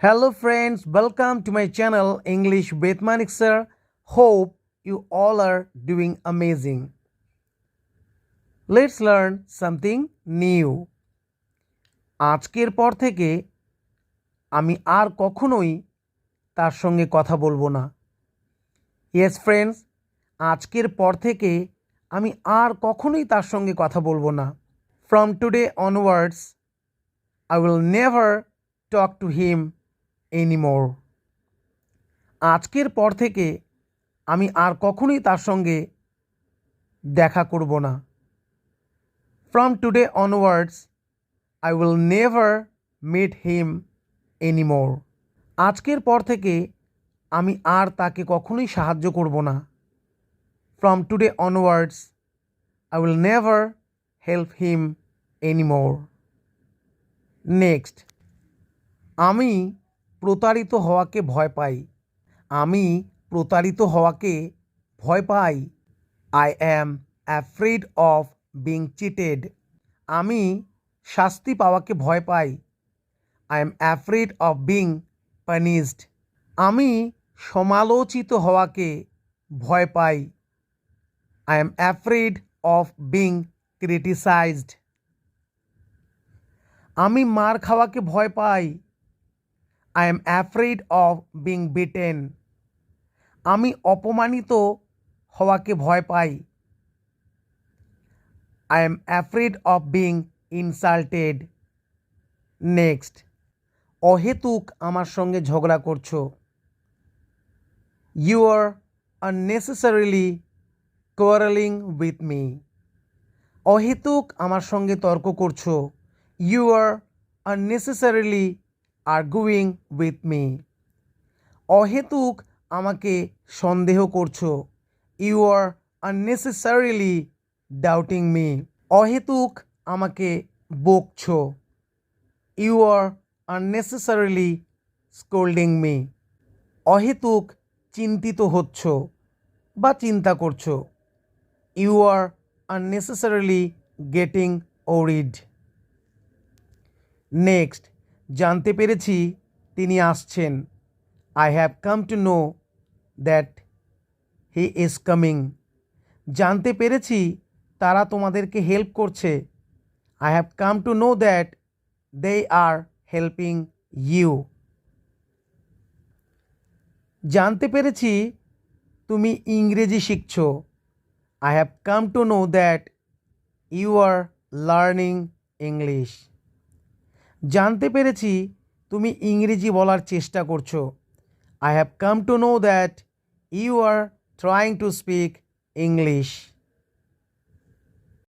Hello friends, welcome to my channel English with Manik sir. Hope you all are doing amazing. Let's learn something new. আজকের পর থেকে আমি আর কখনোই তার সঙ্গে কথা বলব না ইয়েস ফ্রেন্ডস আজকের পর থেকে আমি আর কখনোই তার সঙ্গে কথা বলব না from today onwards I will never talk to him anymore আজকের পর থেকে আমি আর কখনোই তার সঙ্গে দেখা করব না। From today onwards I will never meet him anymore আজকের পর থেকে আমি আর তাকে কখনোই সাহায্য করব না। From today onwards I will never help him anymore next আমি প্রতারিত হওয়াকে ভয় পাই। আমি প্রতারিত হওয়াকে ভয় পাই। I am afraid of being cheated আমি শাস্তি পাওয়াকে ভয় পাই। I am afraid of being punished আমি সমালোচিত হওয়াকে ভয় পাই। I am afraid of being criticised আমি মার খাওয়াকে ভয় পাই। I am afraid of being beaten আমি অপমানিত হওয়াকে ভয় পাই। I am afraid of being insulted next অহেতুক আমার সঙ্গে ঝগড়া করছ। You are unnecessarily quarrelling with me অহেতুক আমার সঙ্গে তর্ক করছ। You are unnecessarily arguing with me অহেতুক আমাকে সন্দেহ করছ। You are unnecessarily doubting me অহেতুক আমাকে বকছো। You are unnecessarily scolding me অহেতুক চিন্তিত হচ্ছ বা চিন্তা করছ। You are unnecessarily getting worried next জানতে পেরেছি তিনি আসছেন। I have come to know that he is coming জানতে পেরেছি তারা তোমাদেরকে হেল্প করছে। I have come to know that they are helping you জানতে পেরেছি তুমি ইংরেজি শিখছো। I have come to know that you are learning English জানতে পেরেছি তুমি ইংরেজি বলার চেষ্টা করছ। I have come to know that you are trying to speak English